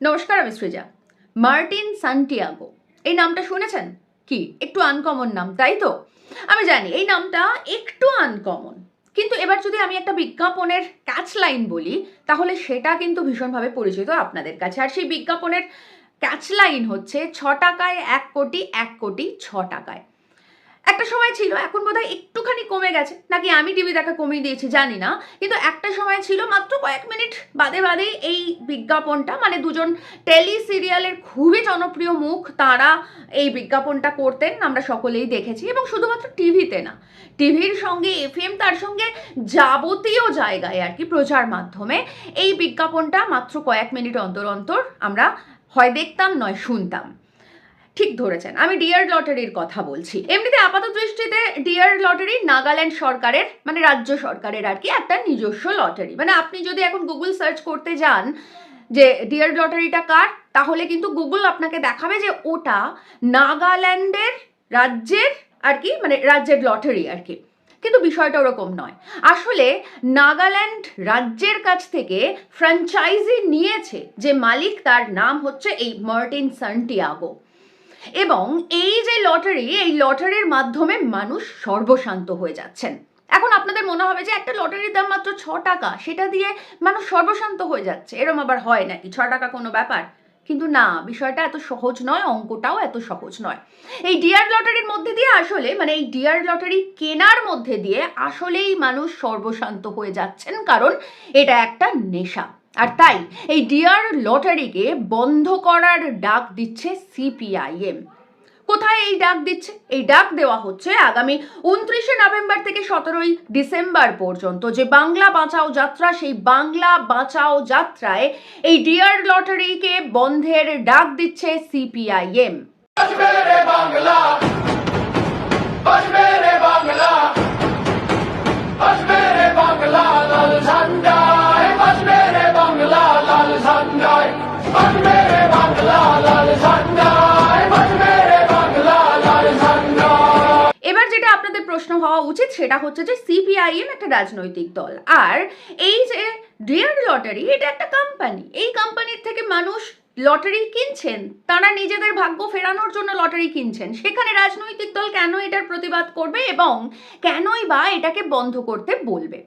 নমস্কার, আমি Srija. Martin Santiago. এই নামটা শুনেছেন? কি? একটু আনকমন নাম, তাই তো? আমি জানি, এই নামটা একটু আনকমন কিন্তু এবার যদি আমি একটা বিজ্ঞাপনের ক্যাচ লাইন বলি, তাহলে সেটা কিন্তু ভীষণভাবে পরিচিত আপনাদের কাছে। আর সেই বিজ্ঞাপনের ক্যাচ লাইন হচ্ছে, ছ টাকায় এক কোটি এক কোটি, ছ টাকায়। একটা সময় ছিল, এখন বোধহয় একটুখানি কমে গেছে। নাকি আমি টিভি দেখা কমিয়ে দিয়েছি, জানি না। কিন্তু একটা সময় ছিল, মাত্র কয়েক মিনিট বাদে বাদেই এই বিজ্ঞাপনটা মানে দুজন টেলি সিরিয়ালের খুবই জনপ্রিয় মুখ, তারা এই বিজ্ঞাপনটা করতেন, আমরা সকলেই দেখেছি। এবং শুধুমাত্র টিভিতে না টিভির সঙ্গে এফএম তার সঙ্গে যাবতীয় জায়গায় আর কি প্রচার মাধ্যমে এই বিজ্ঞাপনটা মাত্র কয়েক মিনিট অন্তর অন্তর আমরা হয় দেখতাম, নয় শুনতাম। ঠিক ধরেছেন। আমি ডিয়ার লটারির কথা বলছি। এমনিতে আপাত দৃষ্টিতে ডিয়ার লটারি নাগাল্যান্ড সরকারের মানে রাজ্য সরকারের আর কি একটা নিজস্ব লটারি মানে আপনি যদি এখন গুগল সার্চ করতে যান যে ডিয়ার লটারিটা কার, তাহলে কিন্তু গুগল আপনাকে দেখাবে যে ওটা নাগাল্যান্ডের রাজ্যের আর কি মানে রাজ্যের লটারি আর কি। কিন্তু বিষয়টা ওরকম নয়। আসলে নাগাল্যান্ড রাজ্যের কাছ থেকে ফ্র্যাঞ্চাইজি নিয়েছে যে মালিক, তার নাম হচ্ছে এই মার্টিন সান্টিয়াগো। এবং এই যে লটারি, এই লটারির মাধ্যমে মানুষ সর্বশান্ত হয়ে যাচ্ছেন। এখন আপনাদের মনে হবে যে একটা লটারির দাম মাত্র ছ টাকা, সেটা দিয়ে মানুষ সর্বশান্ত হয়ে যাচ্ছে। এরম আবার হয় নাকি? ছ টাকা কোনো ব্যাপার? কিন্তু না, বিষয়টা এত সহজ নয়, অঙ্কটাও এত সহজ নয়। এই ডিয়ার লটারির মধ্যে দিয়ে আসলে মানে এই ডিয়ার লটারি কেনার মধ্যে দিয়ে আসলেই মানুষ সর্বশান্ত হয়ে যাচ্ছেন, কারণ এটা একটা নেশা। আর তাই, এই ডিয়ার লটারিকে বন্ধ করার ডাক দিচ্ছে সিপিআইএম। কোথায় এই ডাক দিচ্ছে? এই ডাক দেওয়া হচ্ছে আগামী উনত্রিশে নভেম্বর থেকে সতেরোই ডিসেম্বর পর্যন্ত। যে বাংলা বাঁচাও যাত্রা, সেই বাংলা বাঁচাও যাত্রায় এই ডিয়ার লটারিকে বন্ধের ডাক দিচ্ছে সিপিআইএম। বাংলা। প্রশ্ন হওয়া উচিত সেটা হচ্ছে যে সিপিআইএম একটা রাজনৈতিক দল। আর এই যে ডিয়ার লটারি এটা একটা কোম্পানি এই কোম্পানির থেকে মানুষ লটারি কিনছেন, তারা নিজেদের ভাগ্য ফেরানোর জন্য লটারি কিনছেন। সেখানে রাজনৈতিক দল কেন এটার প্রতিবাদ করবে এবং কেনই বা এটাকে বন্ধ করতে বলবে?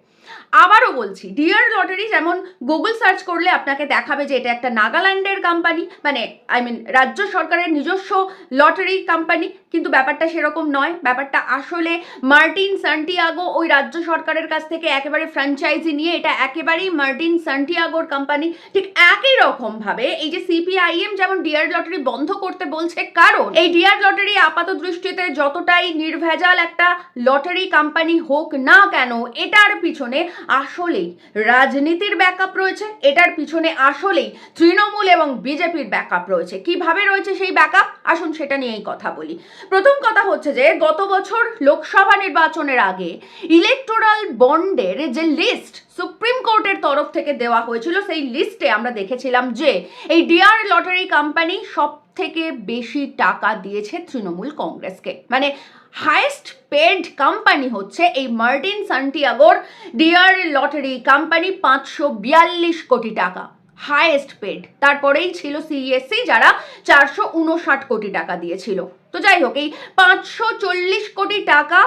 আবারও বলছি ডিয়ার লটারি যেমন গুগল সার্চ করলে আপনাকে দেখাবে যে এটা একটা নাগাল্যান্ডের কোম্পানি মানে আই মিন রাজ্য সরকারের নিজস্ব লটারি কোম্পানি কিন্তু ব্যাপারটা সেরকম নয়। ব্যাপারটা আসলে মার্টিন সান্টিয়াগো ওই রাজ্য সরকারের কাছ থেকে একেবারে ফ্র্যাঞ্চাইজি নিয়ে এটা একেবারেই মার্টিন সান্টিয়াগোর কোম্পানি ঠিক একই রকমভাবে এই যে সিপিআইএম যেমন ডিয়ার লটারি বন্ধ করতে বলছে, কারণ এই ডিয়ার লটারি আপাত দৃষ্টিতে যতটাই নির্ভেজাল একটা লটারি কোম্পানি হোক না কেন, এটার পিছনে আসলেই রাজনীতির ব্যাকআপ রয়েছে, এটার পিছনে আসলেই তৃণমূল এবং বিজেপির ব্যাকআপ রয়েছে। কীভাবে রয়েছে সেই ব্যাকআপ আসুন সেটা নিয়েই কথা বলি। প্রথম কথা হচ্ছে যে, গত বছর লোকসভা নির্বাচনের আগে ইলেকটোরাল বন্ডের যে লিস্ট সুপ্রিম কোর্টের তরফ থেকে দেওয়া হয়েছিল, সেই লিস্টে আমরা দেখেছিলাম যে, এই ডিআর লটারি কোম্পানি সব থেকে বেশি টাকা দিয়েছে তৃণমূল কংগ্রেসকে। মানে হাইয়েস্ট পেড কোম্পানি হচ্ছে এই মার্টিন সান্টিয়াগোর ডিয়ার লটারি কোম্পানি পাঁচশো বিয়াল্লিশ কোটি টাকা হাইয়েস্ট পেড তারপরেই ছিল সিএসসি যারা চারশো উনষাট কোটি টাকা দিয়েছিল। তো যাই হোক, এই পাঁচশো চল্লিশ কোটি টাকা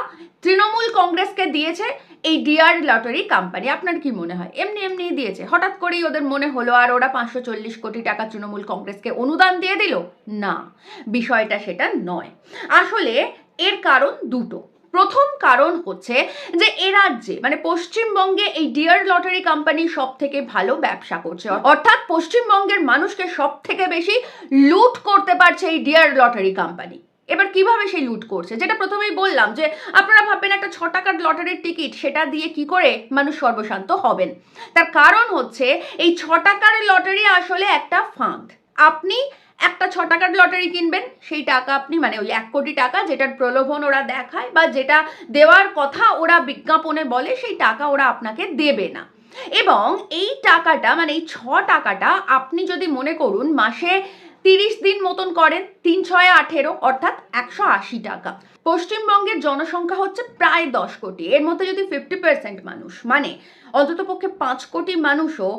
তৃণমূল কংগ্রেসকে দিয়েছে এই ডিয়ার লটারি কোম্পানি। আপনার কি মনে হয়? এমনি এমনি দিয়েছে। হঠাৎ করেই ওদের মনে হলো, আর ওরা পাঁচশো চল্লিশ কোটি টাকা তৃণমূল কংগ্রেসকে অনুদান দিয়ে দিল? না, বিষয়টা সেটা নয়। আসলে এর কারণ দুটো। প্রথম কারণ হচ্ছে যে এ রাজ্যে মানে পশ্চিমবঙ্গে এই ডিয়ার লটারি কোম্পানি সব থেকে ভালো ব্যবসা করছে। অর্থাৎ পশ্চিমবঙ্গের মানুষকে সব থেকে বেশি লুট করতে পারছে এই ডিয়ার লটারি কোম্পানি এবার কীভাবে সেই লুট করছে? যেটা প্রথমেই বললাম যে, আপনারা ভাববেন একটা ছ টাকার লটারির টিকিট সেটা দিয়ে কি করে মানুষ সর্বশান্ত হবেন? তার কারণ হচ্ছে, এই ছ টাকার লটারি আসলে একটা ফাঁদ। আপনি একটা ছ টাকার লটারি কিনবেন, সেই টাকা আপনি মানে ওই এক কোটি টাকা যেটার প্রলোভন ওরা দেখায় বা যেটা দেওয়ার কথা ওরা বিজ্ঞাপনে বলে, সেই টাকা ওরা আপনাকে দেবে না। এবং এই টাকাটা মানে এই ছ টাকাটা আপনি যদি মনে করুন, মাসে তিরিশ দিন মতন করেন তিন ছয় আঠেরো, অর্থাৎ একশো আশি টাকা। পশ্চিমবঙ্গের জনসংখ্যা হচ্ছে প্রায় দশ কোটি। এর মধ্যে যদি ফিফটি পার্সেন্ট মানুষ মানে অন্ততপক্ষে পাঁচ কোটি মানুষও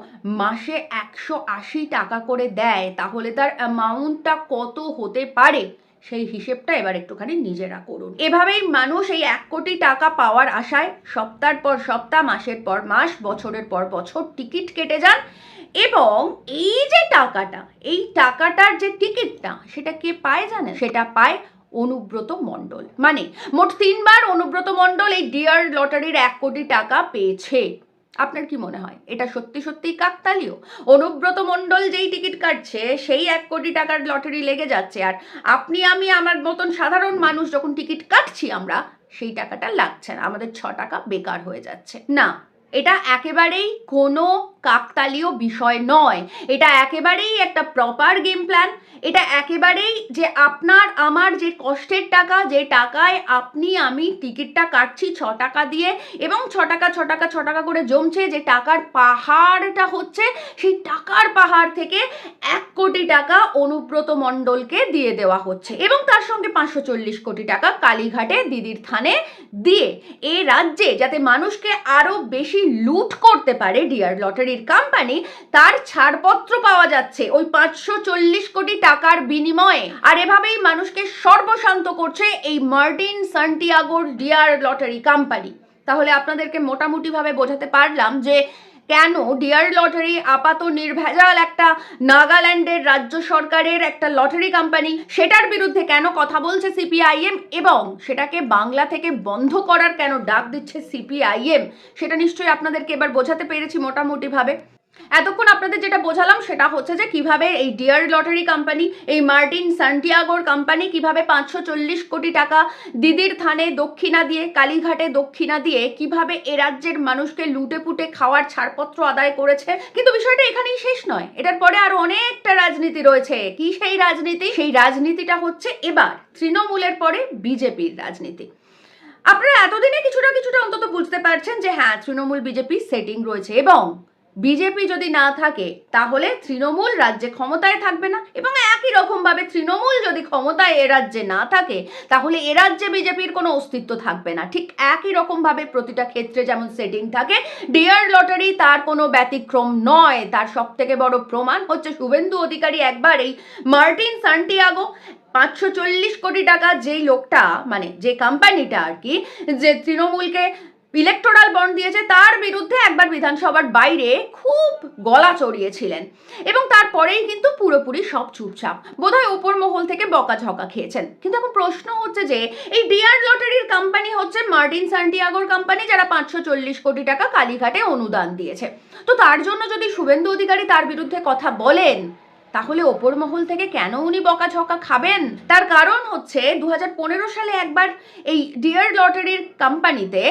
মাসে একশো আশি টাকা করে দেয়, তাহলে তার অ্যামাউন্টটা কত হতে পারে? সেই হিসেবটা এবার একটুখানি নিজেরা করুন। এভাবেই মানুষ এই এক কোটি টাকা পাওয়ার আশায় সপ্তাহের পর সপ্তাহ, মাসের পর মাস, বছরের পর বছর টিকিট কেটে যান এবং এই যে টাকাটা, এই টাকাটার যে টিকিটটা, সেটা কে পায় জানেন? সেটা পায় অনুব্রত মণ্ডল। মানে মোট তিনবার অনুব্রত মণ্ডল এই ডিয়ার লটারির এক কোটি টাকা পেয়েছে। আপনার কি মনে হয়? এটা সত্যি সত্যিই কাকতালীয়? অনুব্রত মণ্ডল যেই টিকিট কাটছে, সেই এক কোটি টাকার লটারি লেগে যাচ্ছে আর আপনি, আমি, আমার মতন সাধারণ মানুষ যখন টিকিট কাটছি আমরা, সেই টাকাটা লাগছে না। আমাদের ছ টাকা বেকার হয়ে যাচ্ছে। না, এটা একেবারেই কোনো কাকতালীয় বিষয় নয়। এটা একেবারেই একটা প্রপার গেম প্ল্যান এটা একেবারেই যে আপনার, আমার যে কষ্টের টাকা, যে টাকায় আপনি, আমি টিকিটটা কাটছি ছ টাকা দিয়ে এবং ছ টাকা ছ টাকা ছ টাকা করে জমছে, যে টাকার পাহাড়টা হচ্ছে, সেই টাকার পাহাড় থেকে এক কোটি টাকা অনুব্রত মণ্ডলকে দিয়ে দেওয়া হচ্ছে এবং তার সঙ্গে পাঁচশো চল্লিশ কোটি টাকা কালীঘাটে দিদির থানে দিয়ে এ রাজ্যে যাতে মানুষকে আরও বেশি লুট করতে পারে ডিয়ার লটারির কোম্পানি তার ছাড়পত্র পাওয়া যাচ্ছে ওই পাঁচশো চল্লিশ কোটি টাকার বিনিময়ে। আর এভাবেই মানুষকে সর্বশান্ত করছে এই মার্টিন সান্টিয়াগোর ডিয়ার লটারি কোম্পানি তাহলে আপনাদেরকে মোটামুটিভাবে বোঝাতে পারলাম যে কেন? ডিয়ার লটারি আপাত নির্ভেজাল একটা নাগাল্যান্ডের রাজ্য সরকারের একটা লটারি কোম্পানি সেটার বিরুদ্ধে কেন কথা বলছে সিপিআইএম এবং সেটাকে বাংলা থেকে বন্ধ করার কেন ডাক দিচ্ছে সিপিআইএম সেটা নিশ্চয়ই আপনাদেরকে এবার বোঝাতে পেরেছি মোটামুটিভাবে। এতক্ষণ আপনাদের যেটা বোঝালাম সেটা হচ্ছে যে কীভাবে এই ডিয়ার লটারি কোম্পানি এই মার্টিন সান্টিয়াগোর কোম্পানি কীভাবে পাঁচশো চল্লিশ কোটি টাকা দিদির থানে দক্ষিণা দিয়ে, কালীঘাটে দক্ষিণা দিয়ে কীভাবে এ রাজ্যের মানুষকে লুটে পুটে খাওয়ার ছাড়পত্র আদায় করেছে। কিন্তু বিষয়টা এখানেই শেষ নয়। এটার পরে আরও অনেকটা রাজনীতি রয়েছে। কি সেই রাজনীতি? সেই রাজনীতিটা হচ্ছে এবার তৃণমূলের পরে বিজেপির রাজনীতি। আপনারা এতদিনে কিছুটা কিছুটা অন্তত বুঝতে পারছেন যে হ্যাঁ তৃণমূল, বিজেপি সেটিং রয়েছে এবং বিজেপি যদি না থাকে, তাহলে তৃণমূল রাজ্যে ক্ষমতায় থাকবে না। এবং একই রকমভাবে তৃণমূল যদি ক্ষমতায় এ রাজ্যে না থাকে, তাহলে এ রাজ্যে বিজেপির কোনো অস্তিত্ব থাকবে না। ঠিক একই রকমভাবে প্রতিটা ক্ষেত্রে যেমন সেটিং থাকে ডিয়ার লটারি তার কোনো ব্যতিক্রম নয়। তার সব থেকে বড় প্রমাণ হচ্ছে শুভেন্দু অধিকারী একবার এই মার্টিন সান্টিয়াগো, পাঁচশো চল্লিশ কোটি টাকা যেই লোকটা মানে যে কোম্পানিটা আর কি, যে তৃণমূলকে ইলেকটোরাল বন্ড দিয়েছে, তার বিরুদ্ধে একবার বিধানসভার বাইরে খুব গলা চড়িয়েছিলেন। এবং তারপরেই কিন্তু পুরোপুরি সব চুপচাপ। বোধহয় উপর মহল থেকে বকাঝকা খেয়েছেন। কিন্তু এখন প্রশ্ন হচ্ছে যে, এই ডিয়ার লটারির কোম্পানি হচ্ছে মার্টিন সান্টিয়াগোর কোম্পানি যারা পাঁচশো চল্লিশ কোটি টাকা কালীঘাটে অনুদান দিয়েছে। তো তার জন্য যদি শুভেন্দু অধিকারী তার বিরুদ্ধে কথা বলেন, তাহলে ওপর মহল থেকে কেন উনি বকাঝকা খাবেন? তার কারণ হচ্ছে দু হাজার পনেরো সালে একবার এই ডিয়ার লটারির কোম্পানিতে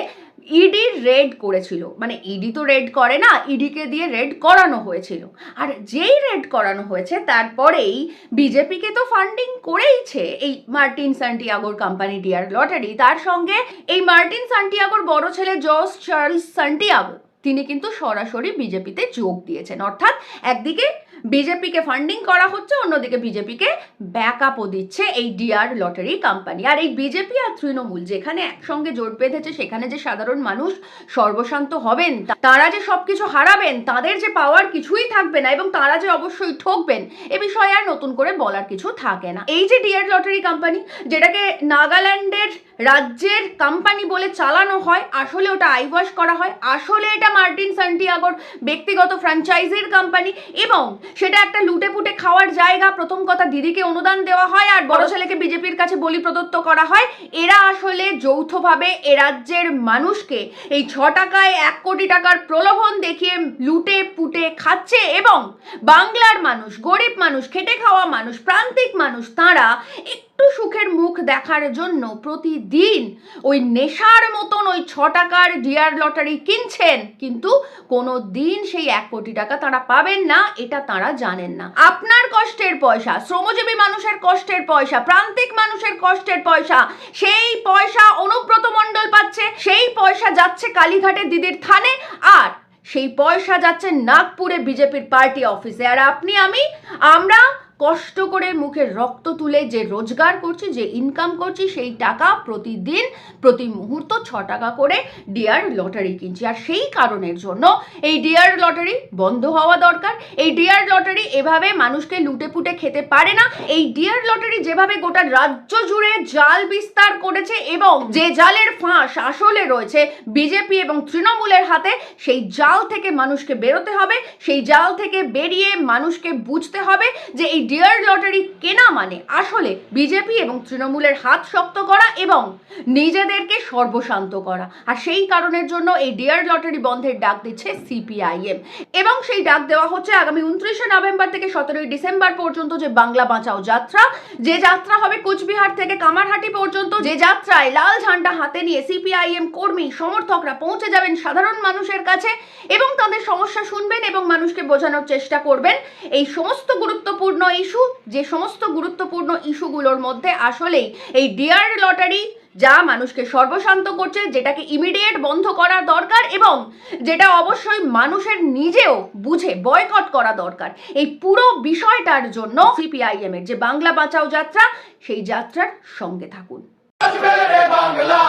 ইডি রেড করেছিল। মানে ইডি তো রেড করে না ইডিকে দিয়ে রেড করানো হয়েছিল। আর যেই রেড করানো হয়েছে, তারপরেই বিজেপিকে তো ফান্ডিং করেইছে এই মার্টিন সান্টিয়াগোর কোম্পানি ডিয়ার লটারি তার সঙ্গে এই মার্টিন সান্টিয়াগোর বড় ছেলে জর্জ চার্লস সান্টিয়াগো তিনি কিন্তু সরাসরি বিজেপিতে যোগ দিয়েছেন। অর্থাৎ একদিকে বিজেপিকে ফান্ডিং করা হচ্ছে, অন্যদিকে বিজেপিকে ব্যাকআপও দিচ্ছে এই ডিআর লটারি কোম্পানি আর এই বিজেপি আর তৃণমূল যেখানে একসঙ্গে জোট বেঁধেছে, সেখানে যে সাধারণ মানুষ সর্বশান্ত হবেন তারা যে সবকিছু হারাবেন, তাদের যে পাওয়ার কিছুই থাকবে না এবং তারা যে অবশ্যই ঠকবেন, এ বিষয়ে আর নতুন করে বলার কিছু থাকে না। এই যে ডিআর লটারি কোম্পানি যেটাকে নাগাল্যান্ডের রাজ্যের কোম্পানি বলে চালানো হয়, আসলে ওটা আইওয়াশ করা হয়, আসলে এটা মার্টিন সান্টিয়াগোর ব্যক্তিগত ফ্র্যাঞ্চাইজির কোম্পানি এবং সেটা একটা লুটে পুটে খাওয়ার জায়গা। প্রথম কথা, দিদিকে অনুদান দেওয়া হয় আর বড় ছেলেকে বিজেপির কাছে বলি প্রদত্ত করা হয়। এরা আসলে যৌথভাবে এ রাজ্যের মানুষকে এই ছ টাকায় এক কোটি টাকার প্রলোভন দেখিয়ে লুটে পুটে খাচ্ছে এবং বাংলার মানুষ, গরিব মানুষ, খেটে খাওয়া মানুষ, প্রান্তিক মানুষ, তারা একটু সুখের মুখ দেখার জন্য প্রতিদিন ওই নেশার মতন ওই ছ টাকার ডিয়ার লটারি কিনছেন, কিন্তু কোনো দিন সেই এক কোটি টাকা তারা পাবেন না, এটা তারা জানেন না। আপনার কষ্টের পয়সা, শ্রমজীবী মানুষের কষ্টের পয়সা, প্রান্তিক মানুষের কষ্টের পয়সা, সেই পয়সা অনুব্রত মণ্ডল পাচ্ছে, সেই পয়সা যাচ্ছে কালীঘাটে দিদির থানে, আর সেই পয়সা যাচ্ছে নাগপুরে বিজেপির পার্টি অফিসে। আর আপনি, আমি, আমরা কষ্ট করে মুখের রক্ত তুলে যে রোজগার করছি, যে ইনকাম করছি, সেই টাকা প্রতিদিন, প্রতি মুহূর্ত ছ টাকা করে ডিয়ার লটারি কিনছি। আর সেই কারণের জন্য এই ডিয়ার লটারি বন্ধ হওয়া দরকার। এই ডিয়ার লটারি এভাবে মানুষকে লুটে পুটে খেতে পারে না। এই ডিয়ার লটারি যেভাবে গোটা রাজ্য জুড়ে জাল বিস্তার করেছে এবং যে জালের ফাঁস আসলে রয়েছে বিজেপি এবং তৃণমূলের হাতে, সেই জাল থেকে মানুষকে বেরোতে হবে। সেই জাল থেকে বেরিয়ে মানুষকে বুঝতে হবে যে এই ডিয়ার লটারি কেনা মানে আসলে বিজেপি এবং তৃণমূলের হাত শক্ত করা এবং নিজেদেরকে সর্বশান্ত করা। আর সেই কারণের জন্য এই ডিয়ার লটারি বন্ধের ডাক দিচ্ছে সিপিআইএম। এবং সেই ডাক দেওয়া হচ্ছে আগামী উনত্রিশে নভেম্বর থেকে সতেরোই ডিসেম্বর পর্যন্ত যে বাংলা বাঁচাও যাত্রা, যে যাত্রা হবে কোচবিহার থেকে কামারহাটি পর্যন্ত, যে যাত্রায় লাল ঝান্ডা হাতে নিয়ে সিপিআইএম কর্মী, সমর্থকরা পৌঁছে যাবেন সাধারণ মানুষের কাছে এবং তাদের সমস্যা শুনবেন এবং মানুষকে বোঝানোর চেষ্টা করবেন। এই সমস্ত গুরুত্বপূর্ণ ইস্যু, যে সমস্ত গুরুত্বপূর্ণ ইস্যুগুলোর মধ্যে আসলেই এই ডিয়ার লটারি যা মানুষকে সর্বশান্ত করছে, যেটাকে ইমিডিয়েট বন্ধ করা দরকার এবং যেটা অবশ্যই মানুষের নিজেও বুঝে বয়কট করা দরকার। এই পুরো বিষয়টার জন্য সিপিআইএম এর যে বাংলা বাঁচাও যাত্রা, সেই যাত্রার সঙ্গে থাকুন। বাংলা